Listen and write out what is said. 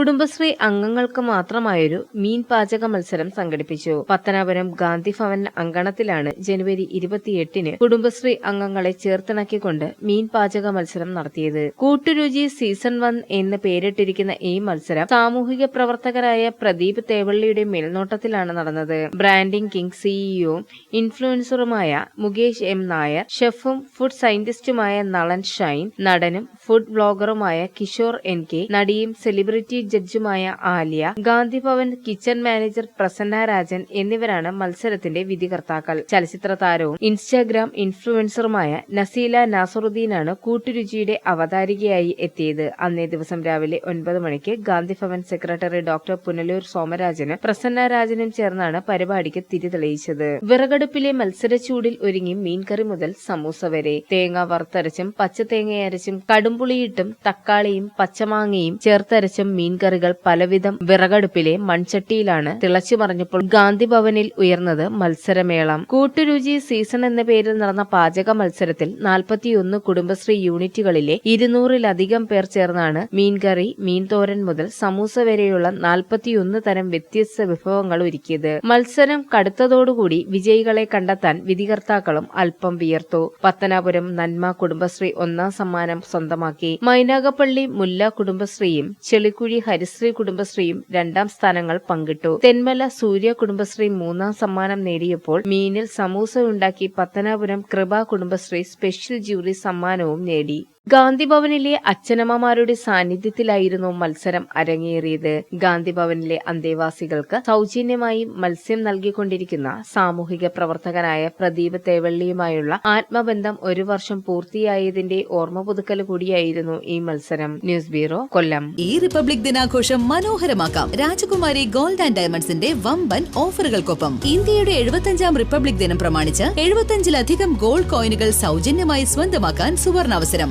കുടുംബശ്രീ അംഗങ്ങൾക്ക് മാത്രമായൊരു മീൻ പാചക മത്സരം സംഘടിപ്പിച്ചു. പത്തനാപുരം ഗാന്ധി ഭവൻ അങ്കണത്തിലാണ് ജനുവരി ഇരുപത്തിയെട്ടിന് കുടുംബശ്രീ അംഗങ്ങളെ ചേർത്തിണക്കിക്കൊണ്ട് മീൻ പാചക മത്സരം നടത്തിയത്. കൂട്ടുരുചി സീസൺ വൺ എന്ന് പേരിട്ടിരിക്കുന്ന ഈ മത്സരം സാമൂഹിക പ്രവർത്തകരായ പ്രദീപ് തേവള്ളിയുടെ മേൽനോട്ടത്തിലാണ് നടന്നത്. ബ്രാൻഡിംഗ് കിങ് സിഇഒ ഇൻഫ്ലുവൻസറുമായ മുകേഷ് എം നായർ ഷെഫും ഫുഡ് സയന്റിസ്റ്റുമായ നളൻ ഷൈൻ നടനും ഫുഡ് ബ്ലോഗറുമായ കിഷോർ എൻ കെ നടിയും സെലിബ്രിറ്റി ജഡ്ജുമായ ആലിയ ഗാന്ധി ഭവൻ കിച്ചൺ മാനേജർ പ്രസന്ന രാജൻ എന്നിവരാണ് മത്സരത്തിന്റെ വിധികർത്താക്കൾ. ചലച്ചിത്ര താരവും ഇൻസ്റ്റാഗ്രാം ഇൻഫ്ലുവൻസറുമായ നസീല നാസറുദ്ദീനാണ് കൂട്ടുരുചിയുടെ അവതാരികയായി എത്തിയത്. അന്നേ ദിവസം രാവിലെ ഒൻപത് മണിക്ക് ഗാന്ധി ഭവൻ സെക്രട്ടറി ഡോക്ടർ പുനലൂർ സോമരാജനും പ്രസന്ന രാജനും ചേർന്നാണ് പരിപാടിക്ക് തിരി തെളിയിച്ചത്. വിറകടുപ്പിലെ മത്സരച്ചൂടിൽ ഒരുങ്ങി മീൻകറി മുതൽ സമൂസ വരെ. തേങ്ങ വറുത്തരച്ചും പച്ചതേങ്ങയരച്ചും കടുംപുളിയിട്ടും തക്കാളിയും പച്ചമാങ്ങയും ചേർത്തരച്ചും മീൻകറികൾ പലവിധം വിറകടുപ്പിലെ മൺചട്ടിയിലാണ് തിളച്ചു മറിഞ്ഞപ്പോൾ ഗാന്ധി ഭവനിൽ ഉയർന്നത് മത്സരമേളം. കൂട്ടുരുചി സീസൺ എന്ന പേരിൽ നടന്ന പാചക മത്സരത്തിൽ നാൽപ്പത്തിയൊന്ന് കുടുംബശ്രീ യൂണിറ്റുകളിലെ ഇരുന്നൂറിലധികം പേർ ചേർന്നാണ് മീൻകറി മീൻതോരൻ മുതൽ സമൂസ വരെയുള്ള നാൽപ്പത്തിയൊന്ന് തരം വ്യത്യസ്ത വിഭവങ്ങൾ ഒരുക്കിയത്. മത്സരം കടുത്തതോടുകൂടി വിജയികളെ കണ്ടെത്താൻ വിധികർത്താക്കളും അല്പം വിയർത്തു. പത്തനാപുരം നന്മ കുടുംബശ്രീ ഒന്നാം സമ്മാനം സ്വന്തമാക്കി. മൈനാഗപ്പള്ളി മുല്ല കുടുംബശ്രീയും ചെളിക്കുഴി ഹരിശ്രീ കുടുംബശ്രീയും രണ്ടാം സ്ഥാനങ്ങൾ പങ്കിട്ടു. തെന്മല സൂര്യ കുടുംബശ്രീ മൂന്നാം സമ്മാനം നേടിയപ്പോൾ മീനിൽ സമൂസ ഉണ്ടാക്കി പത്തനാപുരം കൃപ കുടുംബശ്രീ സ്പെഷ്യൽ ജൂറി സമ്മാനവും നേടി. ഗാന്ധി ഭവനിലെ അച്ഛനമ്മമാരുടെ സാന്നിധ്യത്തിലായിരുന്നു മത്സരം അരങ്ങേറിയത്. ഗാന്ധിഭവനിലെ അന്തേവാസികൾക്ക് സൗജന്യമായി മത്സ്യം നൽകിക്കൊണ്ടിരിക്കുന്ന സാമൂഹിക പ്രവർത്തകനായ പ്രദീപ് തേവള്ളിയുമായുള്ള ആത്മബന്ധം ഒരു വർഷം പൂർത്തിയായതിന്റെ ഓർമ്മ പുതുക്കൽ കൂടിയായിരുന്നു ഈ മത്സരം. News bureau Kollam. ഈ റിപ്പബ്ലിക് ദിനാഘോഷം മനോഹരമാക്കാം. രാജകുമാരി ഗോൾഡ് ആൻഡ് ഡയമണ്ട്സിന്റെ വമ്പൻ ഓഫറുകൾക്കൊപ്പം ഇന്ത്യയുടെ എഴുപത്തഞ്ചാം റിപ്പബ്ലിക് ദിനം പ്രമാണിച്ച് എഴുപത്തഞ്ചിലധികം ഗോൾഡ് കോയിനുകൾ സൗജന്യമായി സ്വന്തമാക്കാൻ സുവർണാവസരം